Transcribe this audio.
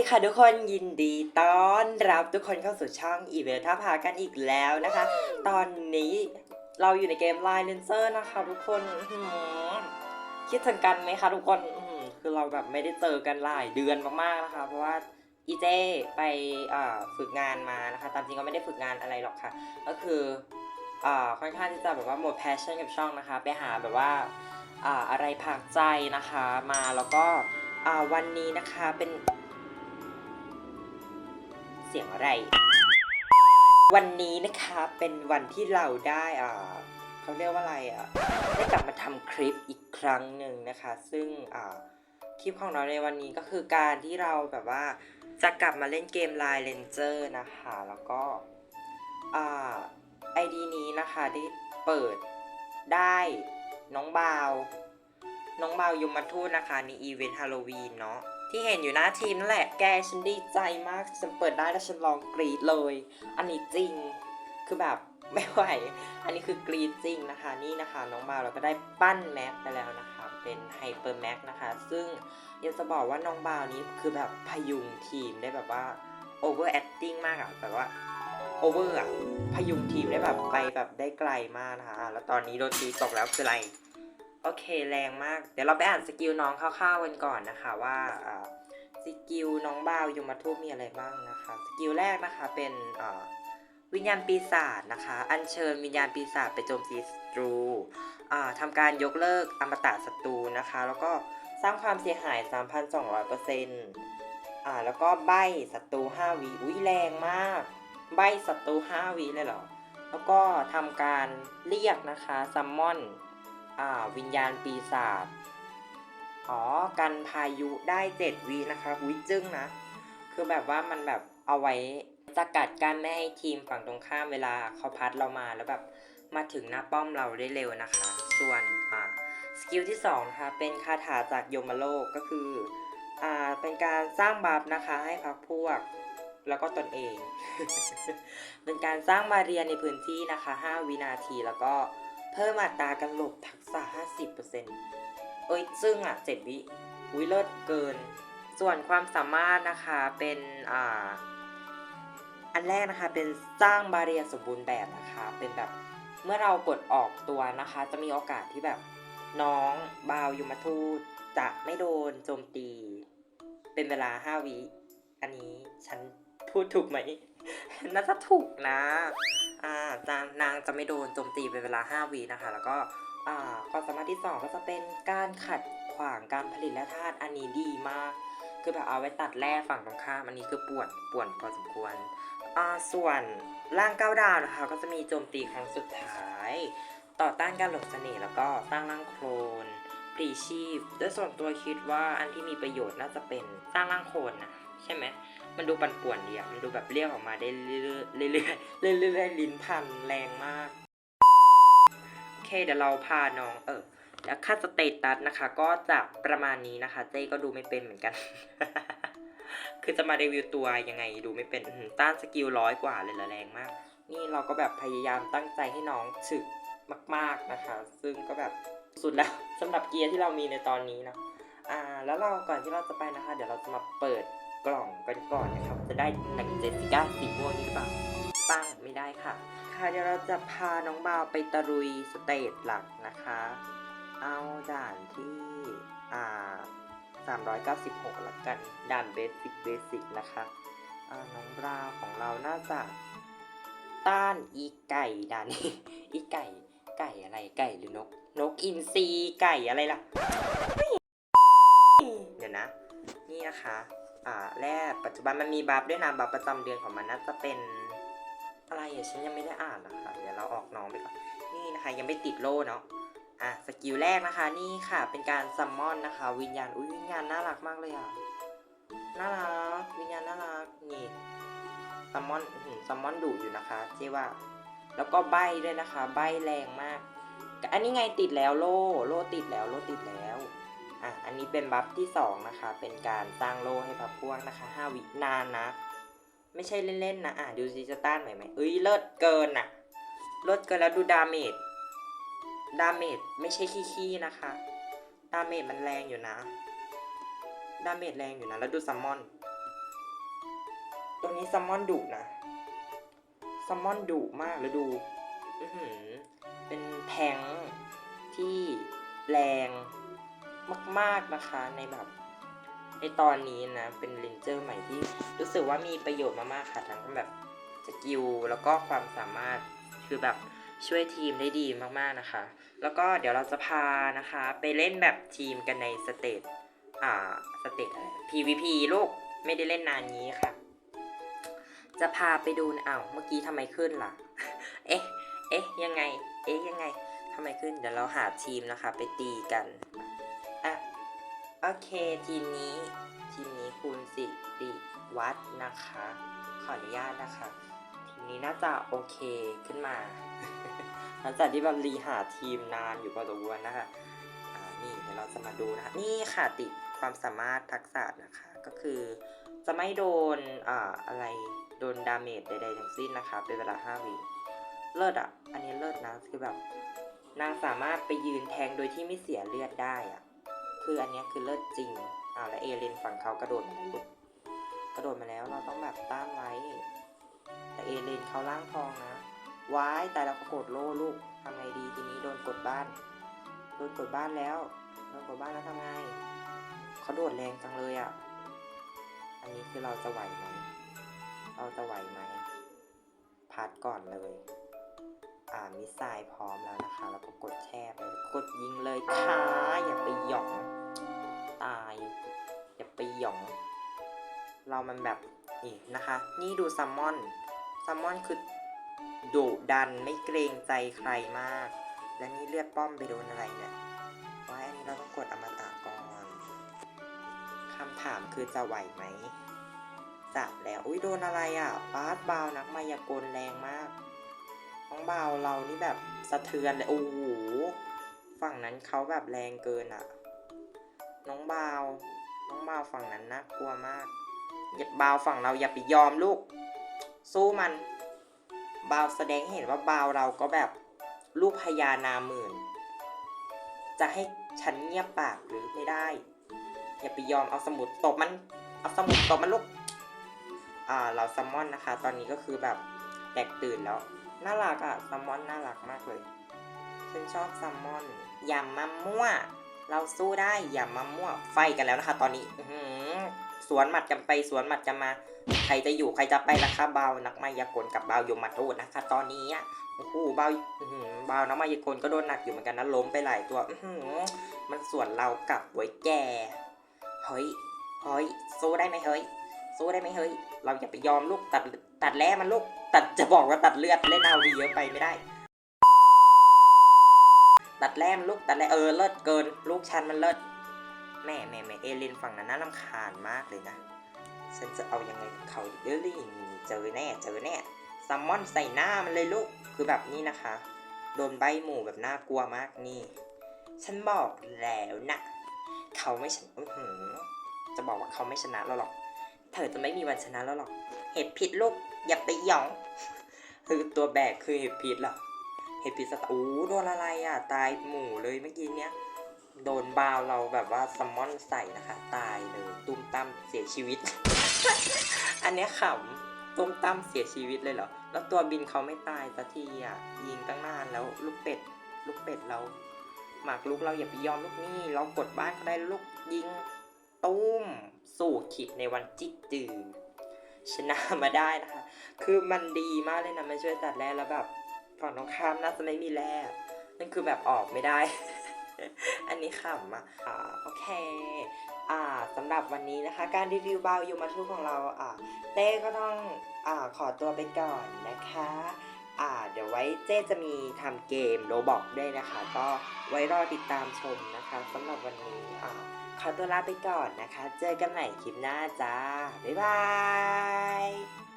ดีค่ะทุกคนยินดีต้อนรับทุกคนเข้าสู่ช่องอีเวลท่าพากันอีกแล้วนะคะ ตอนนี้เราอยู่ในเกม Line Lancer นะคะ ทุกคนอื้อหือคิดถึงกันไหมคะทุกคนอื้อหือคือเราแบบไม่ได้เจอกันหลายเดือนมากๆนะคะ เพราะว่าอีเจไปอ่าฝึกงานมานะคะ ตามจริงก็ไม่ได้ฝึกงานอะไรหรอกค่ะ ก็คืออ่าค่อนข้างที่จะแบบว่าหมด passion กับช่องนะคะ ไปหาแบบว่าอ่าอะไรพักใจนะคะมาแล้วก็อ่าวันนี้นะคะเป็น เสียงอะไร วันนี้นะคะเป็นวันที่เราได้อ่าเขาเรียกว่าอะไรอะได้กลับมาทำคลิปอีกครั้งหนึ่งนะคะ ซึ่งอ่าคลิปของเราในวันนี้ก็คือการที่เราแบบว่าจะกลับมาเล่นเกม Line Ranger นะคะ แล้วก็อ่าไอดีนี้นะคะได้เปิดได้น้องบาว น้องบาวยมทูตนะคะในอีเวนต์ฮาโลวีนเนาะ ที่เห็นอยู่หน้าทีมนั่นแหละ แกฉันดีใจมาก ฉันเปิดได้แล้วฉันลองกรีดเลย อันนี้จริง คือแบบไม่ไหว อันนี้คือกรีดจริงนะคะ นี่นะคะ น้องบาวเราก็ได้ปั้นแม็กไปแล้วนะคะ เป็นไฮเปอร์แม็กนะคะ ซึ่งอยากจะบอกว่าน้องบาวนี้คือแบบพยุงทีมได้แบบว่าโอเวอร์แอคติ้งมากอะแบบว่าโอเวอร์อะพยุงทีมได้แบบไปแบบได้ไกลมากนะคะอะแล้วตอนนี้โดนตีตกแล้วคืออะไร โอเคแรงมาก เดี๋ยวเราไปอ่านสกิลน้องคร่าวๆกันก่อนนะคะว่าสกิลน้องบ่าวยมทูตมีอะไรบ้างนะคะ สกิลแรกนะคะเป็นวิญญาณปีศาจนะคะ อัญเชิญวิญญาณปีศาจไปโจมตีศัตรูทำการยกเลิกอมตะศัตรูนะคะ แล้วก็สร้างความเสียหาย 3,200%อ่าแล้วก็ใบศัตรู5วิอุ้ยแรงมาก ใบศัตรู5วิเลยเหรอ แล้วก็ทำการเรียกนะคะซัมมอน อ่าวิญญาณปีศาจอ๋อกันพายุได้เจ็ดวีนะคะวิจึ้งนะ คือแบบว่ามันแบบเอาไว้สกัดกั้นไม่ให้ทีมฝั่งตรงข้ามเวลาเขาพัดเรามาแล้วแบบมาถึงหน้าป้อมเราได้เร็วนะคะ ส่วนอ่าสกิลที่2นะคะเป็นคาถาจากโยมโลกก็คืออ่าเป็นการสร้างบัฟนะคะให้พักพวกแล้วก็ตนเอง เป็นการสร้างมาเรียนในพื้นที่นะคะ 5 วินาทีแล้วก็ เพิ่มอัตราการหลบทักษะ 50%เอ้ยซึ่งอะ7วิวิเลิศเกิน ส่วนความสามารถนะคะเป็นอ่าอันแรกนะคะเป็นสร้างบาเรียสมบูรณ์แบบนะคะเป็นแบบเมื่อเรากดออกตัวนะคะ จะมีโอกาสที่แบบน้องบาวยมทูตจะไม่โดนโจมตี เป็นเวลา 5 วิ อันนี้ฉันพูดถูกไหม น่าจะถูกนะ อ่าจางนางจะไม่โดนโจมตีเป็นเวลา 5วินะคะ แล้วก็ความสามารถที่ 2 ก็จะเป็นการขัดขวางการผลิตและธาตุอันนี้ดีมาก คือแบบเอาไว้ตัดแร่ฝั่งตรงข้ามอันนี้คือปวนป่วนพอสมควรส่วนร่างก้าวดาวนะคะ ก็จะมีโจมตีครั้งสุดท้าย ต่อต้านการหลบเสน่ห์แล้วก็สร้างร่างโคลนปรีชีพโดยส่วนตัวคิดว่าอันที่มีประโยชน์น่าจะเป็นสร้างร่างโคลนนะใช่ไหม มันดูปั่นป่วนดีอะมันดูแบบเรียกออกมาได้เรื่อยๆเรื่อยๆเรื่อยๆลิ้นพันแรงมากโอเคเดี๋ยวเราพาน้องเออแล้วค่าสเตตัสนะคะ ก็จะประมาณนี้นะคะ เจ้ก็ดูไม่เป็นเหมือนกัน คือจะมารีวิวตัวยังไงดูไม่เป็นต้านสกิลร้อยกว่าเลยละแรงมาก นี่เราก็แบบพยายามตั้งใจให้น้องถึกมาก ๆนะคะ ซึ่งก็แบบสุดแล้วสำหรับเกียร์ที่เรามีในตอนนี้นะอ่าแล้วเราก่อนที่เราจะไปนะคะ เดี๋ยวเราจะมาเปิด กล่องกันก่อนนะครับ จะได้หนังเจสสิก้าสีม่วงนี้หรือเปล่าปังไม่ได้ค่ะ ค่ะเดี๋ยวเราจะพาน้องบาวไปตะลุยสเตจหลักนะคะ เอาด่านที่อ่า396ละกันด่านเบสิกเบสิกนะคะน้องบราวของเราน่าจะต้านอีไก่ด่านนี้อีไก่ไก่อะไรไก่หรือนก นกอินทรีไก่อะไรล่ะ เดี๋ยวนะ นี่นะคะ อ่าแรกปัจจุบันมันมีบัฟด้วยนะบัฟประจำเดือนของมันน่าจะเป็นอะไรอะฉันยังไม่ได้อ่านนะคะเดี๋ยวเราออกน้องไปก่อนนี่นะคะยังไม่ติดโล่เนาะอะสกิลแรกนะคะนี่ค่ะเป็นการซัมมอนนะคะ วิญญาณอุ้ยวิญญาณน่ารักมากเลยอะน่ารักวิญญาณน่ารักนี่ซัมมอนซัมมอนดุอยู่นะคะเจ๊ว่า แล้วก็ใบด้วยนะคะ ใบแรงมาก อันนี้ไงติดแล้วโล่โล่ติดแล้วโล่ติดแล้ว อะอันนี้เป็นบัฟที่สองนะคะ เป็นการสร้างโล่ให้พับพวกนะคะห้าวินานนะ ไม่ใช่เล่นๆนะอะดูซิจะต้านไหวไหมเอ้ยเลิศเกินอะเลิศเกินแล้วดูดาเมจดาเมจไม่ใช่ขี้ๆนะคะ ดาเมจมันแรงอยู่นะ ดาเมจแรงอยู่นะ แล้วดูซัมมอน ตัวนี้ซัมมอนดุนะซัมมอนดุมากแล้วดูอือหือเป็นแทงที่แรง มาก ๆนะคะในแบบในตอนนี้นะ เป็นเลนเจอร์ใหม่ที่ รู้สึกว่ามีประโยชน์มากๆค่ะทั้งแบบสกิลแล้วก็ความสามารถคือแบบช่วยทีมได้ดีมากๆนะคะ แล้วก็เดี๋ยวเราจะพานะคะ ไปเล่นแบบทีมกันในสเตจอ่าสเตจอะไร PVP ลูกไม่ได้เล่นนานนี้ค่ะ จะพาไปดูอ้าวเมื่อกี้ทำไมขึ้นล่ะ เอ๊ะ เอ๊ะ ยังไง เอ๊ะ ยังไงทำไมขึ้น เดี๋ยวเราหาทีมนะคะ ไปตีกัน อะโอเคทีมนี้ทีมนี้คุณสิริวัฒน์นะคะ ขออนุญาตนะคะ ทีมนี้น่าจะโอเคขึ้นมา หลังจากที่แบบรีหาทีมนานอยู่พอสมควรนะคะอ่านี่เดี๋ยวเราจะมาดูนะคะนี่ค่ะติดความสามารถทักษะนะคะก็คือจะไม่โดนอ่าอะไรโดนดาเมจใดๆทั้งสิ้นนะคะ เป็นเวลา 5วิเลิศอะ อันนี้เลิศนะคือแบบนางสามารถไปยืนแทงโดยที่ไม่เสียเลือดได้อะ คืออันนี้คือเลิศจริงอ่าแล้วเอเลนฝั่งเขากระโดดมาแล้วกระโดดมาแล้วเราต้องแบบต้านไว้ แต่เอเลนเขาล่างทองนะว้ายแต่เราก็กดโล่ลูกทำไงดีทีนี้โดนกดบ้าน โดนกดบ้านแล้ว โดนกดบ้านแล้วทำไงเขาโดดแรงจังเลยอะ อันนี้คือเราจะไหวไหม เราจะไหวไหมพัดก่อนเลย อ่ามิสไซล์พร้อมแล้วนะคะ แล้วก็กดแช่ไป กดยิงเลยค่ะ อย่าไปหยอง ปหยอง เรามันแบบนี่นะคะ นี่ดูซัมมอนซัมมอนคือดุดันไม่เกรงใจใครมาก และนี่เลือดป้อมไปโดนอะไรเนี่ยว้าอันนี้เราต้องกดอมตะก่อนคำถามคือจะไหวไหมจับแล้ว อุ้ยโดนอะไรอะบาสบาวนักมายากลแรงมากน้องบาวเรานี่แบบสะเทือนเลย โอ้โห ฝั่งนั้นเขาแบบแรงเกินอะน้องบาว น้องบาวฝั่งนั้นน่ากลัวมากอย่าบาวฝั่งเราอย่าไปยอมลูก สู้มันบาวแสดงให้เห็นว่าบาวเราก็แบบลูกพญานาหมื่น จะให้ฉันเงียบปากหรือไม่ได้ อย่าไปยอมเอาสมุดตบมันเอาสมุดตบมันลูกอ่าเราซัมมอนนะคะ ตอนนี้ก็คือแบบแตกตื่นแล้ว น่ารักอะซัมมอนน่ารักมากเลยฉันชอบซัมมอนย่ามามั่ว เราสู้ได้อย่ามามั่วไฟกันแล้วนะคะ ตอนนี้อืสวนหมัดกันไปสวนหมัดกันมา ใครจะอยู่ใครจะไปล่ะคะเบานักมายากลกับเบายมมาทษนะคะ ตอนนี้อะโอ้โหเบาเบานักมายากลก็โดนหนักอยู่เหมือนกันนะล้มไปหลายตัวอืมันส่วนเรากลับไว้แกเฮ้ยเฮ้ยสู้ได้ไหมเฮ้ยสู้ได้ไหมเฮ้ย เราอย่าไปยอมลูกตัดตัดแร่มันลูกตัดจะบอกว่าตัดเลือดเล่นเอาดีเยอะไปไม่ได้ ตัดแรมลูกตัดแร่เออเลิศเกิน ลูกฉันมันเลิศแม่แม่แม่เอลินฝั่งนั้นน่ารำคาญมากเลยนะ ฉันจะเอายังไงกับเขาดีเออลี่เจอแน่เจอแน่ซัมมอนใส่หน้ามันเลยลูกคือแบบนี้นะคะ โดนใบหมู่แบบน่ากลัวมากนี่ ฉันบอกแล้วนะ เขาไม่ชนะจะบอกว่าเขาไม่ชนะเราหรอก เธอจะไม่มีวันชนะแล้วหรอก เห็ดพิษลูกอย่าไปหยอง คือตัวแบกคือเห็ดพิษหรอ เห็ดพิษสตว์โอ้โดนอะไรอะ ตายหมู่เลยเมื่อกี้เนี้ย โดนบาวเราแบบว่าซัมมอนใส่นะคะ ตายเลยตุ้มตั้มเสียชีวิต อันเนี้ยขำตุ้มตั้มเสียชีวิตเลยเหรอ แล้วตัวบินเขาไม่ตายสักทีอะ ยิงตั้งนานแล้วลูกเป็ด ลูกเป็ดเรา หมากลูกเราอย่าไปยอมลูกนี่ เรากดบ้านเขาได้ลูกยิงตุ้มสู่ขิดในวันจิกจือชนะมาได้นะคะ คือมันดีมากเลยนะมันช่วยตัดแร่แล้วแบบ ฝั่งตรงข้ามน่าจะไม่มีแร่นั่นคือแบบออกไม่ได้ อันนี้ขำอะอ่าโอเคอ่าสำหรับวันนี้นะคะ การรีวิวบาวยูมาทูของเราอ่าเต้ก็ต้องอ่าขอตัวไปก่อนนะคะอ่าเดี๋ยวไว้เจ๊จะมีทำเกมโรบอกด้วยนะคะ ก็ไว้รอติดตามชมนะคะสำหรับวันนี้อ่าขอตัวลาไปก่อนนะคะ เจอกันใหม่คลิปหน้าจ้า บ๊ายบาย